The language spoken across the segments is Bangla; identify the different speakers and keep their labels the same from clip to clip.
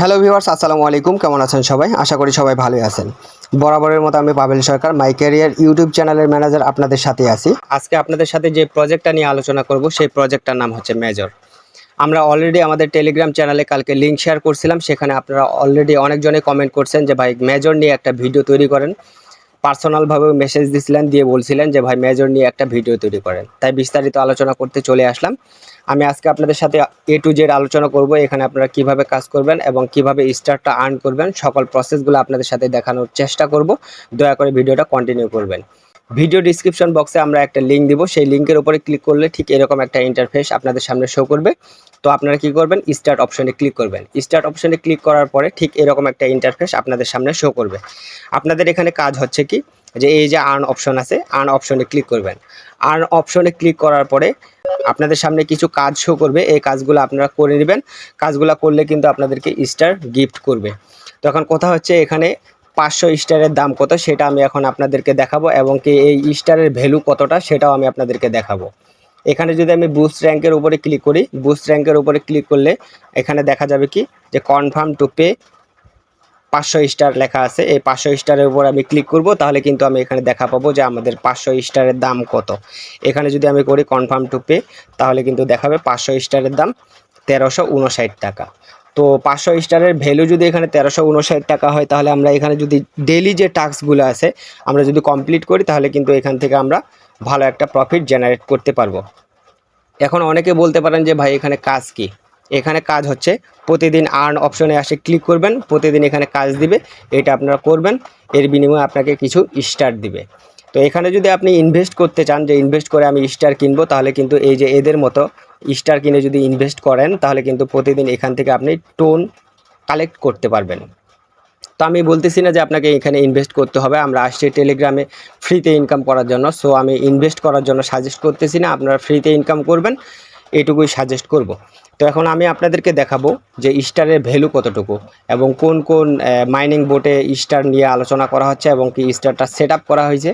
Speaker 1: হ্যালো ভিউয়ার্স আসসালামু আলাইকুম। কেমন আছেন সবাই? আশা করি সবাই ভালোই আছেন। বরাবরের মতো আমি Pabel Sarkar my career YouTube চ্যানেলের ম্যানেজার আপনাদের সাথে আছি। আজকে আপনাদের সাথে যে প্রজেক্টটা নিয়ে আলোচনা করব, সেই প্রজেক্টটার নাম হচ্ছে মেজর আমরা অলরেডি আমাদের টেলিগ্রাম চ্যানেলে কালকে লিঙ্ক শেয়ার করছিলাম, সেখানে আপনারা অলরেডি অনেকজনে কমেন্ট করছেন যে, ভাই মেজর নিয়ে একটা ভিডিও তৈরি করেন। পার্সোনালভাবে মেসেজ দিছিলেন, দিয়ে বলছিলেন যে, ভাই মেজর নিয়ে একটা ভিডিও তৈরি করেন। তাই বিস্তারিত আলোচনা করতে চলে আসলাম। আমি আজকে আপনাদের সাথে এ টু জেড আলোচনা করব, এখানে আপনারা কীভাবে কাজ করবেন এবং কীভাবে স্টারটা আর্ন করবেন, সকল প্রসেসগুলো আপনাদের সাথে দেখানোর চেষ্টা করব। দয়া করে ভিডিওটা কন্টিনিউ করবেন। ভিডিও ডিসক্রিপশন বক্সে আমরা একটা লিঙ্ক দিব। সেই লিঙ্কের উপরে ক্লিক করলে ঠিক এরকম একটা ইন্টারফেস আপনাদের সামনে শো করবে। তো আপনারা কি করবেন? স্টার্ট অপশনে ক্লিক করবেন। স্টার্ট অপশনে ক্লিক করার পরে ঠিক এরকম একটা ইন্টারফেস আপনাদের সামনে শো করবে। আপনাদের এখানে কাজ হচ্ছে কি? যে এই যে আর্ন অপশন আছে আর্ন অপশনে ক্লিক করবেন। আর্ন অপশনে ক্লিক করার পরে আপনাদের সামনে কিছু কাজ শো করবে। এই কাজগুলো আপনারা করে নেবেন। কাজগুলো করলে কিন্তু আপনাদেরকে স্টার গিফট করবে। তো এখন কথা হচ্ছে এখানে পাঁচশো স্টারের দাম কত সেটা আমি এখন আপনাদেরকে দেখাবো এবং কি এই স্টারের ভ্যালু কতটা সেটাও আমি আপনাদেরকে দেখাবো। এখানে যদি আমি বুস্ট র্যাঙ্কের উপরে ক্লিক করি বুস্ট র্যাঙ্কের উপরে ক্লিক করলে এখানে দেখা যাবে কি যে কনফার্ম টু পে পাঁচশো স্টার লেখা আছে। এই পাঁচশো স্টারের উপর আমি ক্লিক করব, তাহলে কিন্তু আমি এখানে দেখা পাবো যে আমাদের পাঁচশো স্টারের দাম কত। এখানে যদি আমি করি কনফার্ম টু পে তাহলে কিন্তু দেখাবে পাঁচশো স্টারের দাম তেরোশো উনষাট টাকা। তো পাঁচশো স্টারের ভ্যালু যদি এখানে তেরোশো উনষাট টাকা হয়, তাহলে আমরা এখানে যদি ডেলি যে টাস্কগুলো আছে, আমরা যদি কমপ্লিট করি, তাহলে কিন্তু এখান থেকে আমরা ভালো একটা প্রফিট জেনারেট করতে পারব। এখন অনেকে বলতে পারেন যে, ভাই, এখানে কাজ কি? এখানে কাজ হচ্ছে, প্রতিদিন আর্ন অপশনে আসে ক্লিক করবেন, প্রতিদিন এখানে কাজ দিবে, এটা আপনারা করবেন, এর বিনিময়ে আপনাকে কিছু স্টার দিবে। তো এখানে যদি আপনি ইনভেস্ট করতে চান, যে ইনভেস্ট করে আমি স্টার কিনবো, তাহলে কিন্তু এই যে এদের মতো স্টার কিনে যদি ইনভেস্ট করেন, তাহলে কিন্তু প্রতিদিন এখান থেকে আপনি টোন কালেক্ট করতে পারবেন। তো আমি বলতেছি না যে আপনাকে এখানে ইনভেস্ট করতে হবে, আমরা আসছি টেলিগ্রামে ফ্রিতে ইনকাম করার জন্য। সো আমি ইনভেস্ট করার জন্য সাজেস্ট করতেছি না, আপনারা ফ্রিতে ইনকাম করবেন। এটুকুই সাজেস্ট করব। তো এখন আমি আপনাদেরকে দেখাবো যে স্টারের ভ্যালু কতটুকু এবং কোন কোন মাইনিং বোটে স্টার নিয়ে আলোচনা করা হচ্ছে এবং কি স্টারটা সেট করা হয়েছে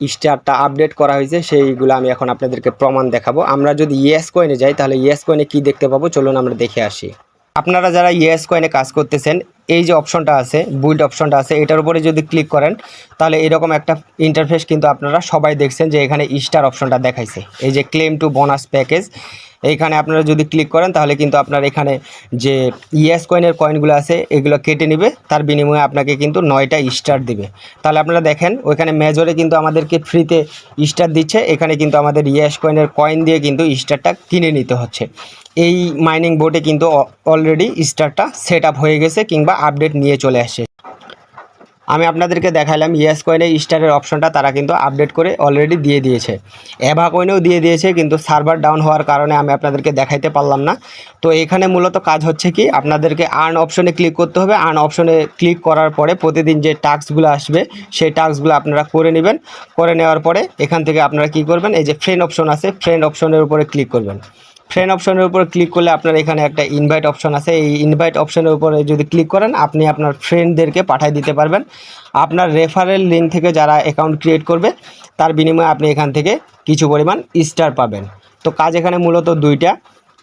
Speaker 1: স্টারটা আপডেট করা হয়েছে, সেইগুলো আমি এখন আপনাদেরকে প্রমাণ দেখাবো। আমরা যদি ইয়েস কয়েনে যাই, তাহলে ইয়েস কয়েনে কী দেখতে পাবো? চলুন আমরা দেখে আসি। আপনারা যারা ইয়েস কয়েনে কাজ করতেছেন এই যে অপশনটা আছে বুইল্ড অপশনটা আছে, এটার উপরে যদি ক্লিক করেন, তাহলে এরকম একটা ইন্টারফেস কিন্তু আপনারা সবাই দেখছেন যে এখানে স্টার অপশনটা দেখাইছে। এই যে ক্লেম টু বোনাস প্যাকেজ এইখানে আপনারা যদি ক্লিক করেন, তাহলে কিন্তু আপনার এখানে যে ইয়েস কয়েনের কয়েনগুলো আছে, এগুলো কেটে নেবে, তার বিনিময়ে আপনাকে কিন্তু নয়টা স্টার দিবে। তাহলে আপনারা দেখেন, ওইখানে মেজরে কিন্তু আমাদেরকে ফ্রিতে স্টার দিচ্ছে, এখানে কিন্তু আমাদের ইয়েস কয়েনের কয়েন দিয়ে কিন্তু স্টারটা কিনে নিতে হচ্ছে। এই মাইনিং বোর্ডে কিন্তু অলরেডি স্টারটা সেট আপ হয়ে গেছে, কিংবা আপডেট নিয়ে চলে আসছে। আমি আপনাদেরকে দেখালাম ইয়েস কয়েনের স্টারের অপশনটা তারা কিন্তু আপডেট করে অলরেডি দিয়ে দিয়েছে। অ্যাভা কয়েনেও দিয়ে দিয়েছে, কিন্তু সার্ভার ডাউন হওয়ার কারণে আমি আপনাদেরকে দেখাইতে পারলাম না। তো এখানে মূলত কাজ হচ্ছে কি, আপনাদেরকে আর্ন অপশনে ক্লিক করতে হবে। আর্ন অপশনে ক্লিক করার পরে প্রতিদিন যে টাস্কগুলো আসবে, সেই টাস্কগুলো আপনারা করে নেবেন। করে নেওয়ার পরে এখান থেকে আপনারা কি করবেন, এই যে ফ্রেন্ড অপশন আছে ফ্রেন্ড অপশনের উপরে ক্লিক করবেন। ফ্রেন্ড অপশনের উপরে ক্লিক করলে আপনার এখানে একটা ইনভাইট অপশন আছে। এই ইনভাইট অপশনের উপরে যদি ক্লিক করেন, আপনি আপনার ফ্রেন্ডদেরকে পাঠিয়ে দিতে পারবেন। আপনার রেফারেল লিঙ্ক থেকে যারা অ্যাকাউন্ট ক্রিয়েট করবে, তার বিনিময়ে আপনি এখান থেকে কিছু পরিমাণ স্টার পাবেন। তো কাজ এখানে মূলত দুইটা।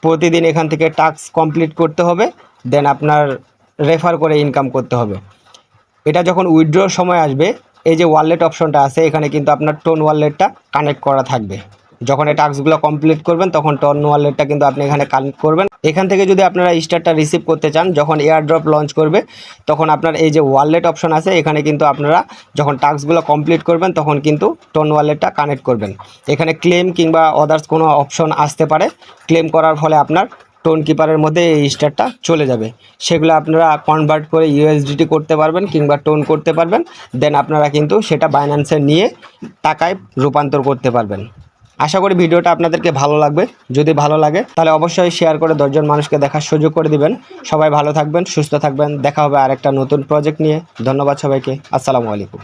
Speaker 1: প্রতিদিন এখান থেকে টাস্ক কমপ্লিট করতে হবে দেন আপনার রেফার করে ইনকাম করতে হবে। এটা যখন উইথড্রোর সময় আসবে, এই যে ওয়ালেট অপশনটা আছে, এখানে কিন্তু আপনার টোন ওয়ালেটটা কানেক্ট করা থাকবে। যখন এই টাস্কগুলো কমপ্লিট করবেন, তখন টর্ন ওয়ালেটটা কিন্তু আপনি এখানে কানেক্ট করবেন। এখান থেকে যদি আপনারা স্টারটা রিসিভ করতে চান, যখন এয়ার ড্রপ লঞ্চ করবে, তখন আপনার এই যে ওয়ালেট অপশন আছে, এখানে কিন্তু আপনারা যখন টাস্কগুলো কমপ্লিট করবেন, তখন কিন্তু টোন ওয়ালেটটা কানেক্ট করবেন। এখানে ক্লেম কিংবা আদার্স কোনো অপশন আসতে পারে। ক্লেম করার ফলে আপনার টোন কিপারের মধ্যে এই স্টারটা চলে যাবে। সেগুলো আপনারা কনভার্ট করে ইউএসডিটি করতে পারবেন কিংবা টোন করতে পারবেন। দেন আপনারা কিন্তু সেটা বাইন্যান্সে নিয়ে টাকায় রূপান্তর করতে পারবেন। আশা করি ভিডিওটা আপনাদেরকে ভালো লাগবে। যদি ভালো লাগে, তাহলে অবশ্যই শেয়ার করে দশজন মানুষকে দেখার সুযোগ করে দিবেন। সবাই ভালো থাকবেন, সুস্থ থাকবেন। দেখা হবে আরেকটা নতুন প্রজেক্ট নিয়ে। ধন্যবাদ সবাইকে। আসসালামু আলাইকুম।